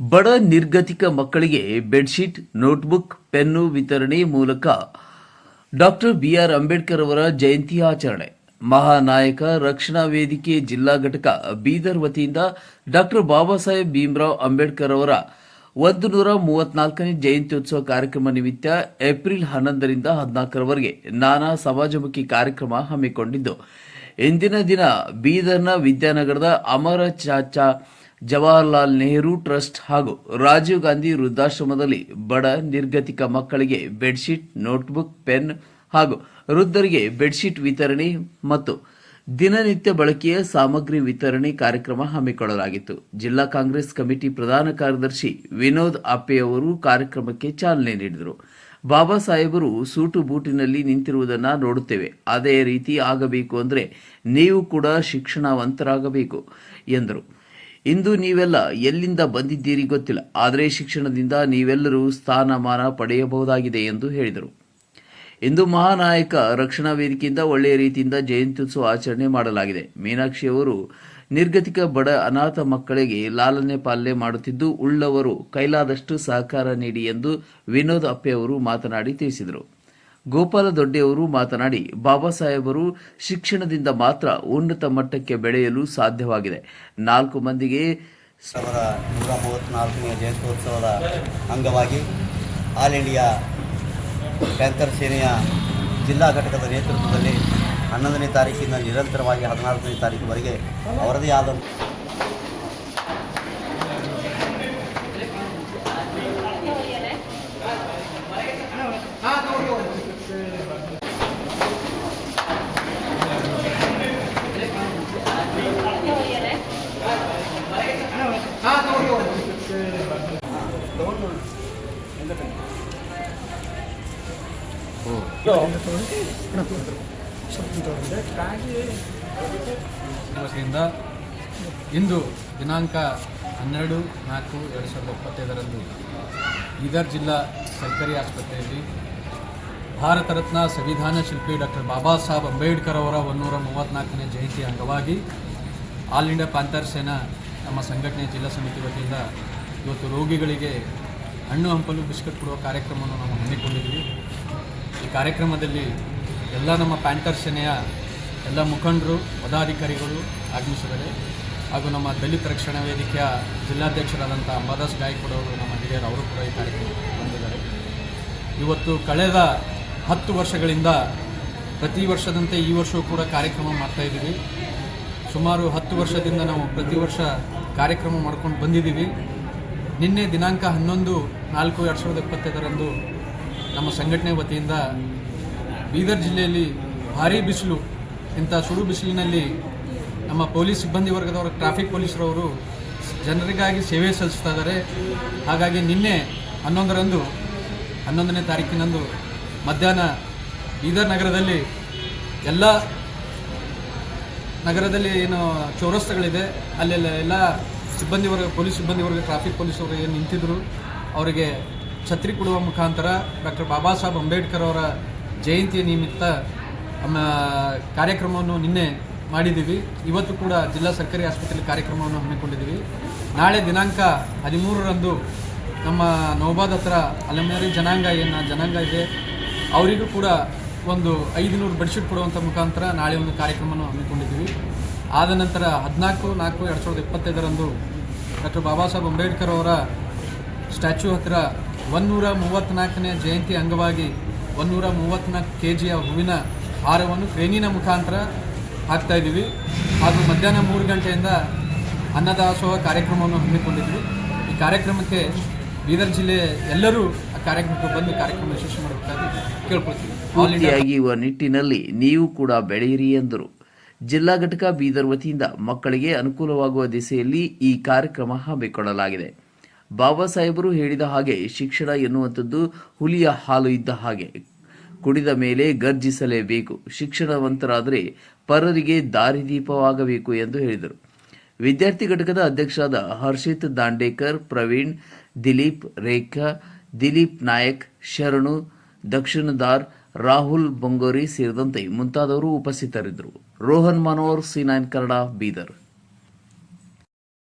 ಬಡ ನಿರ್ಗತಿಕ ಮಕ್ಕಳಿಗೆ bedsheet, notebook, pen ವಿತರಣೆ ಮೂಲಕ ಡಾಕ್ಟರ್ ಬಿಆರ್ ಅಂಬೇಡ್ಕರ್ ಅವರ ಜಯಂತಿ ಆಚರಣೆ. ಮಹಾನಾಯಕ ರಕ್ಷಣಾ ವೇದಿಕೆ ಜಿಲ್ಲಾ ಘಟಕ ಬೀದರ್ ವತಿಯಿಂದ ಡಾಕ್ಟರ್ ಬಾಬಾ ಸಾಹೇಬ್ ಭೀಮರಾವ್ ಅಂಬೇಡ್ಕರ್ ಅವರ ಒಂದು ನೂರ ಮೂವತ್ನಾಲ್ಕನೇ ಜಯಂತ್ಯೋತ್ಸವ ಕಾರ್ಯಕ್ರಮ ನಿಮಿತ್ತ ಏಪ್ರಿಲ್ ಹನ್ನೊಂದರಿಂದ ಹದಿನಾಲ್ಕರವರೆಗೆ ನಾನಾ ಸಮಾಜಮುಖಿ ಕಾರ್ಯಕ್ರಮ ಹಮ್ಮಿಕೊಂಡಿದ್ದು. ಇಂದಿನ ದಿನ ಬೀದರ್ನ ವಿದ್ಯಾನಗರದ ಅಮರ ಚಾಚಾ ಜವಾಹರ್ಲಾಲ್ ನೆಹರು ಟ್ರಸ್ಟ್ ಹಾಗೂ ರಾಜೀವ್ ಗಾಂಧಿ ವೃದ್ಧಾಶ್ರಮದಲ್ಲಿ ಬಡ ನಿರ್ಗತಿಕ ಮಕ್ಕಳಿಗೆ ಬೆಡ್ಶೀಟ್, ನೋಟ್ಬುಕ್, ಪೆನ್ ಹಾಗೂ ವೃದ್ಧರಿಗೆ ಬೆಡ್ಶೀಟ್ ವಿತರಣೆ ಮತ್ತು ದಿನನಿತ್ಯ ಬಳಕೆಯ ಸಾಮಗ್ರಿ ವಿತರಣೆ ಕಾರ್ಯಕ್ರಮ ಹಮ್ಮಿಕೊಳ್ಳಲಾಗಿತ್ತು. ಜಿಲ್ಲಾ ಕಾಂಗ್ರೆಸ್ ಕಮಿಟಿ ಪ್ರಧಾನ ಕಾರ್ಯದರ್ಶಿ ವಿನೋದ್ ಅಪ್ಪೆಯವರು ಕಾರ್ಯಕ್ರಮಕ್ಕೆ ಚಾಲನೆ ನೀಡಿದರು. ಬಾಬಾ ಸಾಹೇಬರು ಸೂಟು ಬೂಟಿನಲ್ಲಿ ನಿಂತಿರುವುದನ್ನ ನೋಡುತ್ತೇವೆ. ಅದೇ ರೀತಿ ಆಗಬೇಕು ಅಂದರೆ ನೀವು ಕೂಡ ಶಿಕ್ಷಣವಂತರಾಗಬೇಕು, ಎಂದರು. ಇಂದು ನೀವೆಲ್ಲ ಎಲ್ಲಿಂದ ಬಂದಿದ್ದೀರಿ ಗೊತ್ತಿಲ್ಲ. ಆದರೆ ಶಿಕ್ಷಣದಿಂದ ನೀವೆಲ್ಲರೂ ಸ್ಥಾನಮಾನ ಪಡೆಯಬಹುದಾಗಿದೆ ಎಂದು ಹೇಳಿದರು. ಇಂದು ಮಹಾನಾಯಕ ರಕ್ಷಣಾ ವೇದಿಕೆಯಿಂದ ಒಳ್ಳೆಯ ರೀತಿಯಿಂದ ಜಯಂತ್ಯುತ್ಸವ ಆಚರಣೆ ಮಾಡಲಾಗಿದೆ. ಮೀನಾಕ್ಷಿ ಅವರು ನಿರ್ಗತಿಕ ಬಡ ಅನಾಥ ಮಕ್ಕಳಿಗೆ ಲಾಲನೆ ಪಾಲನೆ ಮಾಡುತ್ತಿದ್ದು, ಉಳ್ಳವರು ಕೈಲಾದಷ್ಟು ಸಹಕಾರ ನೀಡಿ ಎಂದು ವಿನೋದ್ ಅಪ್ಪೆ ಅವರು ಮಾತನಾಡಿ ತಿಳಿಸಿದರು. ಗೋಪಾಲ ದೊಡ್ಡೆಯವರು ಮಾತನಾಡಿ, ಬಾಬಾ ಸಾಹೇಬರು ಶಿಕ್ಷಣದಿಂದ ಮಾತ್ರ ಉನ್ನತ ಮಟ್ಟಕ್ಕೆ ಬೆಳೆಯಲು ಸಾಧ್ಯವಾಗಿದೆ. ನಾಲ್ಕು ಮಂದಿಗೆ ನೂರ ಮೂವತ್ತ್ನಾಲ್ಕನೇ ಜಯಂತ್ಯೋತ್ಸವದ ಅಂಗವಾಗಿ ಆಲ್ ಇಂಡಿಯಾ ಪ್ಯಾಂಥರ್ ಸೇನೆಯ ಜಿಲ್ಲಾ ಘಟಕದ ನೇತೃತ್ವದಲ್ಲಿ ಹನ್ನೊಂದನೇ ತಾರೀಕಿನ ನಿರಂತರವಾಗಿ ಹದಿನಾಲ್ಕನೇ ತಾರೀಕುವರೆಗೆ ಅವರದೇ ಆದ ವತಿಯಿಂದ ಇಂದು ದಿನಾಂಕ ಹನ್ನೆರಡು ನಾಲ್ಕು ಎರಡು ಸಾವಿರದ ಇಪ್ಪತ್ತೈದರಂದು ಬೀದರ್ ಜಿಲ್ಲಾ ಸರ್ಕಾರಿ ಆಸ್ಪತ್ರೆಯಲ್ಲಿ ಭಾರತ ರತ್ನ ಸಂವಿಧಾನ ಶಿಲ್ಪಿ ಡಾಕ್ಟರ್ ಬಾಬಾ ಸಾಹೇಬ್ ಅಂಬೇಡ್ಕರ್ ಅವರ ಒಂದೂರ ಮೂವತ್ತ್ನಾಲ್ಕನೇ ಜಯಂತಿ ಅಂಗವಾಗಿ ಆಲ್ ಇಂಡಿಯಾ ಪ್ಯಾಂಥರ್ ಸೇನಾ ನಮ್ಮ ಸಂಘಟನೆ ಜಿಲ್ಲಾ ಸಮಿತಿ ವತಿಯಿಂದ ಇವತ್ತು ರೋಗಿಗಳಿಗೆ ಹಣ್ಣು ಹಂಪಲು ಬಿಸ್ಕಟ್ ಕೊಡುವ ಕಾರ್ಯಕ್ರಮವನ್ನು ನಾವು ಹಮ್ಮಿಕೊಂಡಿದ್ದೀವಿ. ಕಾರ್ಯಕ್ರಮದಲ್ಲಿ ಎಲ್ಲ ನಮ್ಮ ಪ್ಯಾಂಟರ್ ಸೇನೆಯ ಎಲ್ಲ ಮುಖಂಡರು, ಪದಾಧಿಕಾರಿಗಳು ಆಗಮಿಸಿದ್ದಾರೆ. ಹಾಗೂ ನಮ್ಮ ದಲಿತ ರಕ್ಷಣಾ ವೇದಿಕೆಯ ಜಿಲ್ಲಾಧ್ಯಕ್ಷರಾದಂಥ ಅಂಬಾದಾಸ್ ಗಾಯಕ್ವಾಡ್ ಅವರು ನಮ್ಮ ಹಿರಿಯರು, ಅವರು ಕೂಡ ಈ ಕಾರ್ಯಕ್ರಮಕ್ಕೆ ಬಂದಿದ್ದಾರೆ. ಇವತ್ತು ಕಳೆದ ಹತ್ತು ವರ್ಷಗಳಿಂದ ಪ್ರತಿ ವರ್ಷದಂತೆ ಈ ವರ್ಷವೂ ಕೂಡ ಕಾರ್ಯಕ್ರಮ ಮಾಡ್ತಾ ಇದ್ದೀವಿ. ಸುಮಾರು ಹತ್ತು ವರ್ಷದಿಂದ ನಾವು ಪ್ರತಿ ವರ್ಷ ಕಾರ್ಯಕ್ರಮ ಮಾಡ್ಕೊಂಡು ಬಂದಿದ್ದೀವಿ. ನಿನ್ನೆ ದಿನಾಂಕ ಹನ್ನೊಂದು ನಾಲ್ಕು ಎರಡು ಸಾವಿರದ ಇಪ್ಪತ್ತೈದರಂದು ನಮ್ಮ ಸಂಘಟನೆ ವತಿಯಿಂದ ಬೀದರ್ ಜಿಲ್ಲೆಯಲ್ಲಿ ಭಾರೀ ಬಿಸಿಲು, ಇಂಥ ಸುಡು ಬಿಸಿಲಿನಲ್ಲಿ ನಮ್ಮ ಪೊಲೀಸ್ ಸಿಬ್ಬಂದಿ ವರ್ಗದವರು, ಟ್ರಾಫಿಕ್ ಪೊಲೀಸರವರು ಜನರಿಗಾಗಿ ಸೇವೆ ಸಲ್ಲಿಸ್ತಾ ಇದ್ದಾರೆ. ಹಾಗಾಗಿ ನಿನ್ನೆ ಹನ್ನೊಂದರಂದು, ಹನ್ನೊಂದನೇ ತಾರೀಕಿನಂದು ಮಧ್ಯಾಹ್ನ ಬೀದರ್ ನಗರದಲ್ಲಿ ಎಲ್ಲ ನಗರದಲ್ಲಿ ಏನು ಚೌರಸ್ತಗಳಿದೆ, ಅಲ್ಲೆಲ್ಲ ಎಲ್ಲ ಸಿಬ್ಬಂದಿ ವರ್ಗ, ಪೊಲೀಸ್ ಸಿಬ್ಬಂದಿ ವರ್ಗ, ಟ್ರಾಫಿಕ್ ಪೊಲೀಸವರು ಏನು ನಿಂತಿದ್ದರು ಅವರಿಗೆ ಛತ್ರಿ ಕೊಡುವ ಮುಖಾಂತರ ಡಾಕ್ಟರ್ ಬಾಬಾ ಸಾಹೇಬ್ ಅಂಬೇಡ್ಕರ್ ಅವರ ಜಯಂತಿಯ ನಿಮಿತ್ತ ಕಾರ್ಯಕ್ರಮವನ್ನು ನಿನ್ನೆ ಮಾಡಿದ್ದೀವಿ. ಇವತ್ತು ಕೂಡ ಜಿಲ್ಲಾ ಸರ್ಕಾರಿ ಆಸ್ಪತ್ರೆಯಲ್ಲಿ ಕಾರ್ಯಕ್ರಮವನ್ನು ಹಮ್ಮಿಕೊಂಡಿದ್ದೀವಿ. ನಾಳೆ ದಿನಾಂಕ ಹದಿಮೂರರಂದು ನಮ್ಮ ನೌಬಾದ್ ಹತ್ರ ಅಲೆಮಾರಿ ಜನಾಂಗ ಏನು ಜನಾಂಗ ಇದೆ, ಅವರಿಗೂ ಕೂಡ ಒಂದು ಐದು ನೂರು ಬೆಡ್ಶೀಟ್ ಕೊಡುವಂಥ ಮುಖಾಂತರ ನಾಳೆ ಒಂದು ಕಾರ್ಯಕ್ರಮವನ್ನು ಹಮ್ಮಿಕೊಂಡಿದ್ದೀವಿ. ಆದ ನಂತರ ಹದಿನಾಲ್ಕು, ನಾಲ್ಕು, ಎರಡು ಸಾವಿರದ ಇಪ್ಪತ್ತೈದರಂದು ಡಾಕ್ಟರ್ ಬಾಬಾ ಸಾಹೇಬ್ ಅಂಬೇಡ್ಕರ್ ಅವರ ಸ್ಟ್ಯಾಚ್ಯೂ ಹತ್ತಿರ ಒಂದೂರ ಮೂವತ್ತ್ನಾಲ್ಕನೇ ಜಯಂತಿ ಅಂಗವಾಗಿ ಒಂದೂರ ಮೂವತ್ತ್ನಾಲ್ಕು ಕೆ ಜಿಯ ಹೂವಿನ ಹಾರವನ್ನು ಕ್ರೇನಿನ ಮುಖಾಂತರ ಹಾಕ್ತಾ ಇದ್ದೀವಿ. ಹಾಗೂ ಮಧ್ಯಾಹ್ನ ಮೂರು ಗಂಟೆಯಿಂದ ಅನ್ನದಾಸೋಹ ಕಾರ್ಯಕ್ರಮವನ್ನು ಹಮ್ಮಿಕೊಂಡಿದ್ವಿ ಈ ಕಾರ್ಯಕ್ರಮಕ್ಕೆ ಬೀದರ್ ಜಿಲ್ಲೆ ಎಲ್ಲರೂ ಆ ಕಾರ್ಯಕ್ರಮಕ್ಕೆ ಬಂದು ಕಾರ್ಯಕ್ರಮ ಯಶಸ್ವಿ ಮಾಡಬೇಕಾಗಿ ಕೇಳ್ಕೊಳ್ತೀವಿ. ನಿಟ್ಟಿನಲ್ಲಿ ನೀವು ಕೂಡ ಬೆಳೆಯಿರಿ ಎಂದರು. ಜಿಲ್ಲಾ ಘಟಕ ಬೀದರ್ ವತಿಯಿಂದ ಮಕ್ಕಳಿಗೆ ಅನುಕೂಲವಾಗುವ ದಿಸೆಯಲ್ಲಿ ಈ ಕಾರ್ಯಕ್ರಮ ಹಮ್ಮಿಕೊಳ್ಳಲಾಗಿದೆ. ಬಾಬಾ ಸಾಹೇಬರು ಹೇಳಿದ ಹಾಗೆ ಶಿಕ್ಷಣ ಎನ್ನುವಂಥದ್ದು ಹುಲಿಯ ಹಾಲು ಇದ್ದ ಹಾಗೆ. ಕುಡಿದ ಮೇಲೆ ಗರ್ಜಿಸಲೇಬೇಕು. ಶಿಕ್ಷಣವಂತರಾದರೆ ಪರರಿಗೆ ದಾರಿದೀಪವಾಗಬೇಕು ಎಂದು ಹೇಳಿದರು. ವಿದ್ಯಾರ್ಥಿ ಘಟಕದ ಅಧ್ಯಕ್ಷರಾದ ಹರ್ಷಿತ್ ದಾಂಡೇಕರ್, ಪ್ರವೀಣ್, ದಿಲೀಪ್ ರೇಖಾ, ದಿಲೀಪ್ ನಾಯಕ್, ಶರಣು, ದಕ್ಷಿಣದಾರ್, ರಾಹುಲ್ ಬಂಗೋರಿ ಸೇರಿದಂತೆ ಮುಂತಾದವರು ಉಪಸ್ಥಿತರಿದ್ದರು. Rohan Manohar, C nine Kannada, Bidar.